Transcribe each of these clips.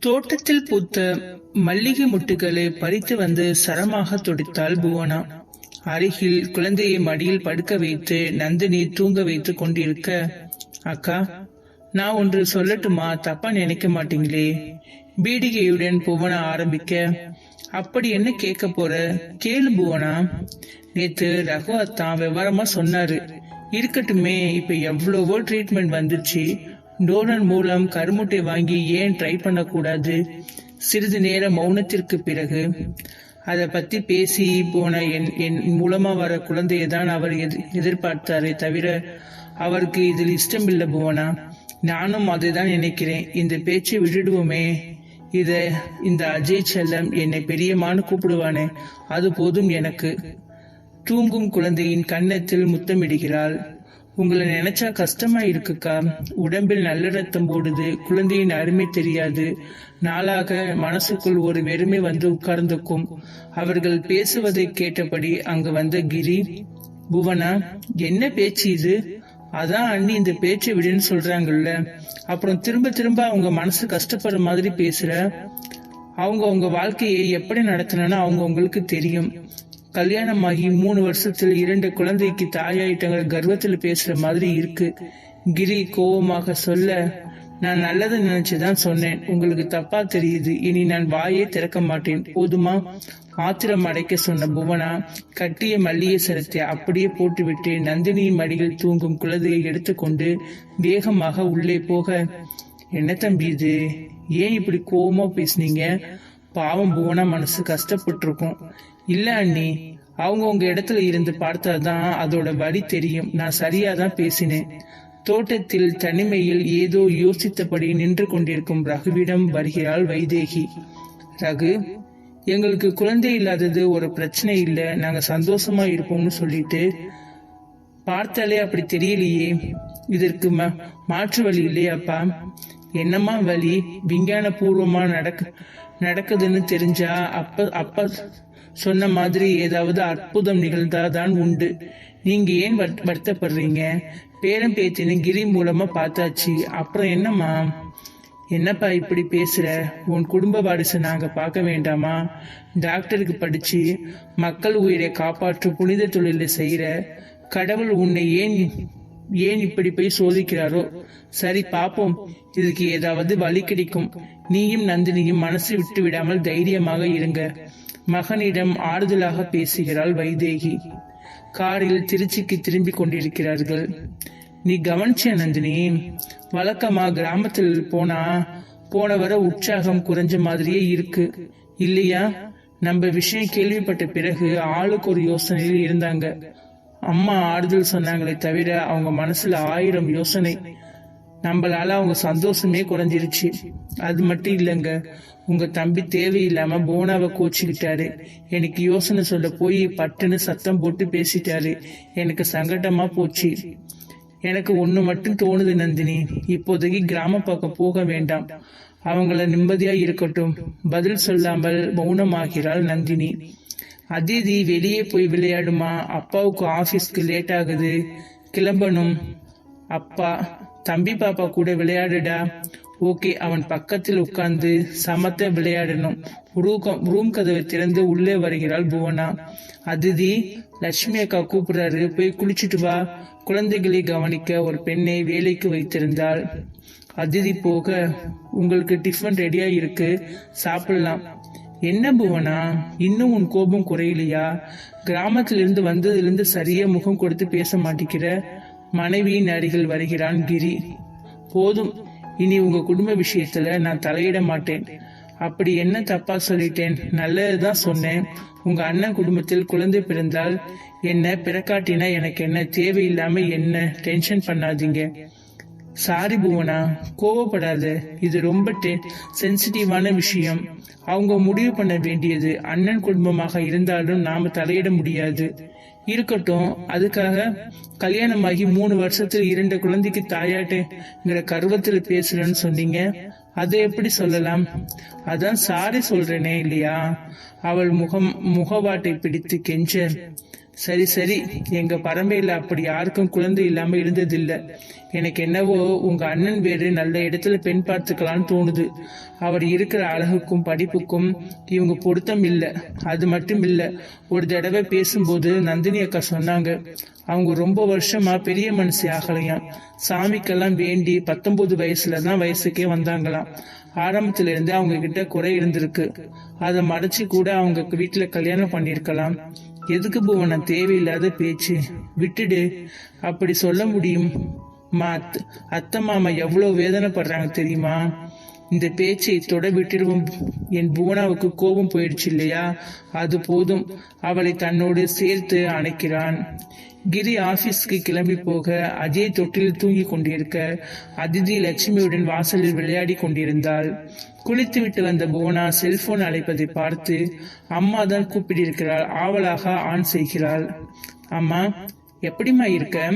தோட்டத்தில் பூத்த மல்லிகை முட்டுகளை பறித்து வந்து சரமாக துடித்தாள் புவனா. அருகில் குழந்தையை மடியில் படுக்க வைத்து நந்தினி தூங்க வைத்து கொண்டிருக்க அக்கா நான் ஒன்று சொல்லட்டுமா? தப்பா நினைக்க மாட்டீங்களே. பீடிகையுடன் புவனா ஆரம்பிக்க அப்படி என்ன கேட்க போற? கேளு புவனா. நேத்து ரகு தான் விவரமா சொன்னாரு. இருக்கட்டுமே இப்ப எவ்வளவோ ட்ரீட்மெண்ட் வந்துச்சு டோனர் மூலம் கருமுட்டை வாங்கி ஏன் ட்ரை பண்ணக்கூடாது? சிறிது நேர மௌனத்திற்கு பிறகு அதை பத்தி பேசி போன என் என் மூலமா வர குழந்தையை தான் அவர் எதிர்பார்த்தாரே தவிர அவருக்கு இதில் இஷ்டம் இல்லை புவனா. நானும் அதை தான் நினைக்கிறேன். இந்த பேச்சை விட்டுடுவோமே. இத இந்த அஜய் செல்லம் என்னை பெரியமானு கூப்பிடுவானே. அது போதும் எனக்கு. தூங்கும் குழந்தையின் கன்னத்தில் முத்தமிடுகிறாள். உங்களை நினைச்சா கஷ்டமா இருக்குக்கா. உடம்பில் நல்ல ரத்தம் போடுது. குழந்தையின் அருமை தெரியாது. நாளாக மனசுக்குள் ஒரு வெறுமை வந்து உட்கார்ந்துக்கும் அவர்கள் பேசுவதை கேட்டபடி அங்கு வந்த கிரி புவனா என்ன பேச்சு இது? அதான் அண்ணி இந்த பேச்சை விடுன்னு சொல்றாங்கல்ல. அப்புறம் திரும்ப திரும்ப அவங்க மனசு கஷ்டப்படுற மாதிரி பேசுற. அவங்க உங்க வாழ்க்கையை எப்படி நடத்தணும்னு அவங்க உங்களுக்கு தெரியும். கல்யாணமாகி மூணு வருஷத்துல இரண்டு குழந்தைக்கு தாயாயிட்டங்க கர்வத்துல பேசுற மாதிரி இருக்கு. கிரி கோவமாக சொல்ல நான் நல்லதை நினைச்சுதான் சொன்னேன். உங்களுக்கு தப்பா தெரியுது. இனி நான் வாயே திறக்க மாட்டேன். போதுமா? ஆத்திரம் அடைக்க சொன்ன புவனா கட்டிய மல்லிகை சரத்தை அப்படியே போட்டுவிட்டு நந்தினியின் மடியில் தூங்கும் குழந்தையை எடுத்துக்கொண்டு வேகமாக உள்ளே போக என்ன தம்பி இது? ஏன் இப்படி கோபமா பேசுனீங்க? பாவம் புவனா மனசு கஷ்டப்பட்டிருக்கும். இல்ல அண்ணி அவங்க உங்க இடத்துல இருந்து பார்த்தாதான் அதோட வழி தெரியும். நான் சரியா தான் பேசினேன். தோட்டத்தில் தனிமையில் ஏதோ யோசித்தபடி நின்று கொண்டிருக்கும் ரகுவிடம் வருகிறாள் வைதேகி. ரகு எங்களுக்கு குழந்தை இல்லாதது ஒரு பிரச்சனை இல்லை. நாங்க சந்தோஷமா இருப்போம்னு சொல்லிட்டு பார்த்தாலே அப்படி தெரியலையே. இதற்கு மாற்று வழி இல்லையாப்பா? என்னம்மா வழி? விஞ்ஞான பூர்வமா நடக்க நடக்குதுன்னு தெரிஞ்சா அப்ப அப்ப சொன்ன மாதிரி ஏதாவது அற்புதம் நிகழ்ந்தாதான் உண்டு. நீங்க ஏன் வருத்தப்படுறீங்க? பேரம் பேத்தின்னு கிரி மூலமா பார்த்தாச்சு. அப்புறம் என்னம்மா? என்னப்பா இப்படி பேசுற? உன் குடும்ப வாரிசை நாங்க பார்க்க வேண்டாமா? டாக்டருக்கு படிச்சு மக்கள் உயிரை காப்பாற்றும் புனித தொழிலை செய்யற கடவுள் உன்னை ஏன் ஏன் இப்படி போய் சோதிக்கிறாரோ? சரி பாப்போம். இதுக்கு ஏதாவது வழி கிடைக்கும். நீயும் நந்தினியும் மனசு விட்டு விடாமல் தைரியமாக இருங்க. மகனிடம் ஆறுதலாக பேசுகிறாள் வைதேகி. காரில் திருச்சிக்கு திரும்பி கொண்டிருக்கிறார்கள். நீ கவனிச்ச நந்தினி வழக்கமா கிராமத்தில் போனா போன வர உற்சாகம் குறைஞ்ச மாதிரியே இருக்கு. இல்லையா? நம்ம விஷயம் கேள்விப்பட்ட பிறகு ஆளுக்கு ஒரு யோசனையில் இருந்தாங்க. அம்மா ஆறுதல் சொன்னாங்களே தவிர அவங்க மனசுல ஆயிரம் யோசனை. நம்மளால அவங்க சந்தோஷமே குறைஞ்சிருச்சு. அது மட்டும் இல்லைங்க உங்க தம்பி தேவையில்லாம போனாவை கோச்சிக்கிட்டாரு. எனக்கு யோசனை சொல்ல போய் பட்டுன்னு சத்தம் போட்டு பேசிட்டாரு. எனக்கு சங்கடமா போச்சு. எனக்கு ஒன்று மட்டும் தோணுது நந்தினி இப்போதைக்கு கிராம பக்கம் போக வேண்டாம். அவங்கள நிம்மதியா இருக்கட்டும். பதில் சொல்லாமல் மௌனமாகிறாள் நந்தினி. அதிதி வெளியே போய் விளையாடுமா? அப்பாவுக்கு ஆபீஸ்க்கு லேட் ஆகுது. கிளம்பணும். அப்பா தம்பி பாப்பா கூட விளையாடுடா. ஓகே அவன் பக்கத்தில் உட்கார்ந்து சமத்த விளையாடணும். ரூகம் ரூம் கதவை திறந்து உள்ளே வருகிறாள் புவனா. அதிதி லட்சுமி அக்கா கூப்பிடுறாரு. போய் குளிச்சுட்டு வா. குழந்தைகளை கவனிக்க ஒரு பெண்ணை வேலைக்கு வைத்திருந்தாள். அதிதி போக. உங்களுக்கு டிஃபன் ரெடியா இருக்கு. சாப்பிடலாம். என்ன புவனா? இன்னும் உன் கோபம் குறையலையா? கிராமத்திலிருந்து வந்ததுலேருந்து சரியா முகம் கொடுத்து பேச மாட்டேங்கிற. மனைவியின் அருகில் வருகிறான் கிரி. போதும் இனி உங்க குடும்ப விஷயத்துல நான் தலையிட மாட்டேன். அப்படி என்ன தப்பா சொல்லிட்டேன்? நல்லதுதான் சொன்னேன். உங்க அண்ணன் குடும்பத்தில் குழந்தை பிறந்தால் என்ன பிறக்காட்டினா எனக்கு என்ன? தேவையில்லாம என்ன? டென்ஷன் பண்ணாதீங்க. சாரி புவனா கோவப்படாத. இது ரொம்ப சென்சிட்டிவான விஷயம். அவங்க முடிவு பண்ண வேண்டியது அண்ணன் குடும்பமாக இருந்தாலும் நாம தலையிட முடியாது. இருக்கட்டும். அதுக்காக கல்யாணம் ஆகி மூணு வருஷத்துல இரண்டு குழந்தைக்கு தாயாட்டேங்கிற கருவத்தில் பேசுறேன்னு சொன்னீங்க. அதை எப்படி சொல்லலாம்? அதான் சாரி சொல்றேனே இல்லையா? அவள் முகம் முகவாட்டை பிடித்து கெஞ்ச சரி சரி. எங்க பரம்பரையில அப்படி யாருக்கும் குழந்தை இல்லாம இருந்ததில்லை. எனக்கு என்னவோ உங்க அண்ணன் வேறு நல்ல இடத்துல பெண் பார்த்துக்கலான்னு தோணுது. அவர் இருக்கிற அழகுக்கும் படிப்புக்கும் இவங்க பொருத்தம் இல்லை. அது மட்டும் இல்லை ஒரு தடவை பேசும்போது நந்தினி அக்கா சொன்னாங்க அவங்க ரொம்ப வருஷமா பெரிய மனசு ஆகலையாம் சாமிக்கெல்லாம் வேண்டி பத்தொன்பது வயசுல தான் வயசுக்கே வந்தாங்களாம். ஆரம்பத்துல இருந்து அவங்க கிட்ட குறை இருந்திருக்கு. அதை மறைச்சு கூட அவங்க வீட்டுல கல்யாணம் பண்ணிருக்கலாம் எதுக்கு போவன தேவையில்லாத பேச்சு? விட்டுடு. அப்படி சொல்ல முடியும். மா அத்- அத்தை மாமா எவ்வளவு வேதனைப்படுறாங்க தெரியுமா? இந்த பேச்சை தொட விட்டுருவோம். என் புவனாவுக்கு கோபம் போயிடுச்சு இல்லையா அது போதும். அவளை தன்னோடு சேர்த்து அணைக்கிறான். கிரி ஆபீஸ்க்கு கிளம்பி போக அஜய் தொட்டில் தூங்கி கொண்டிருக்க அதிதி லட்சுமியுடன் வாசலில் விளையாடி கொண்டிருந்தாள். குளித்துவிட்டு வந்த புவனா செல்போன் அழைப்பதை பார்த்து அம்மா தான் கூப்பிட்டிருக்கிறாள். ஆவலாக ஆன் செய்கிறாள். அம்மா எப்படிம்மா இருக்க?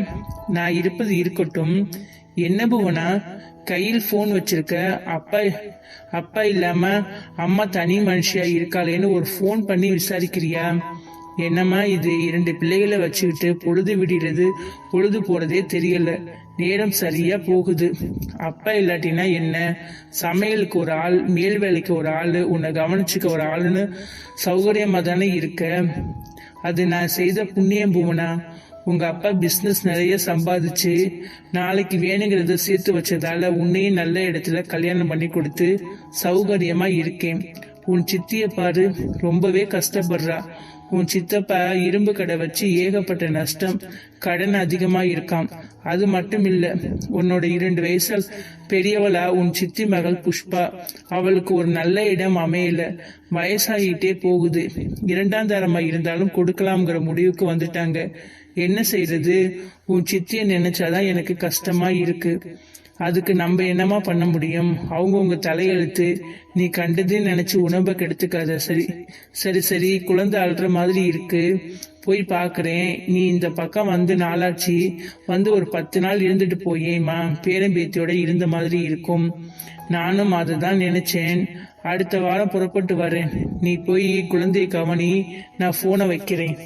நான் இருப்பது இருக்கட்டும். என்ன புவனா? கையில் போன் வச்சிருக்க அப்பா அப்பா இல்லாம அம்மா தனி மனுஷியா இருக்காளேன்னு ஒரு ஃபோன் பண்ணி விசாரிக்கிறியா? என்னம்மா இது இரண்டு பிள்ளைகளை வச்சுக்கிட்டு பொழுது விடுறது பொழுது போறதே தெரியல. நேரம் சரியா போகுது. அப்பா இல்லாட்டினா என்ன? சமையலுக்கு ஒரு ஆள் மேல் வேலைக்கு ஒரு ஆள் உன்னை கவனிச்சுக்க ஒரு ஆளுன்னு சௌகரியமா தானே இருக்க? அது நான் செய்த புண்ணியம் பூமனா? உங்க அப்பா பிசினஸ் நிறைய சம்பாதிச்சு நாளைக்கு வேணுங்கிறத சேர்த்து வச்சதால உன்னையும் நல்ல இடத்துல கல்யாணம் பண்ணி கொடுத்து சௌகரியமா இருக்கேன். உன் சித்திய பாரு ரொம்பவே கஷ்டப்படுறா. உன் சித்தப்பா இரும்பு கடை வச்சு ஏகப்பட்ட நஷ்டம் கடன் அதிகமா இருக்காம். அது மட்டும் இல்ல உன்னோட இரண்டு வயசில் பெரியவளா உன் சித்தி மகள் புஷ்பா. அவளுக்கு ஒரு நல்ல இடம் அமையல. வயசாகிட்டே போகுது. இரண்டாம் தரமா இருந்தாலும் கொடுக்கலாம்ங்கிற முடிவுக்கு வந்துட்டாங்க. என்ன செய்யறது உன் சித்திய நினைச்சாதான் எனக்கு கஷ்டமா இருக்கு. அதுக்கு நம்ம என்னமா பண்ண முடியும்? அவங்கவுங்க தலையெழுத்து. நீ கண்டதே நினைச்சு உணவை கெடுத்துக்காத. சரி சரி சரி குழந்தை அழுற மாதிரி இருக்கு. போய் பார்க்குறேன் நீ இந்த பக்கம் வந்து நாளாச்சு. வந்து ஒரு பத்து நாள் இருந்துட்டு போயேம்மா. பேரம்பேத்தியோட இருந்த மாதிரி இருக்கும். நானும் அதை தான் நினைச்சேன். அடுத்த வாரம் புறப்பட்டு வரேன். நீ போய் குழந்தையை கவனி. நான் போனை வைக்கிறேன்.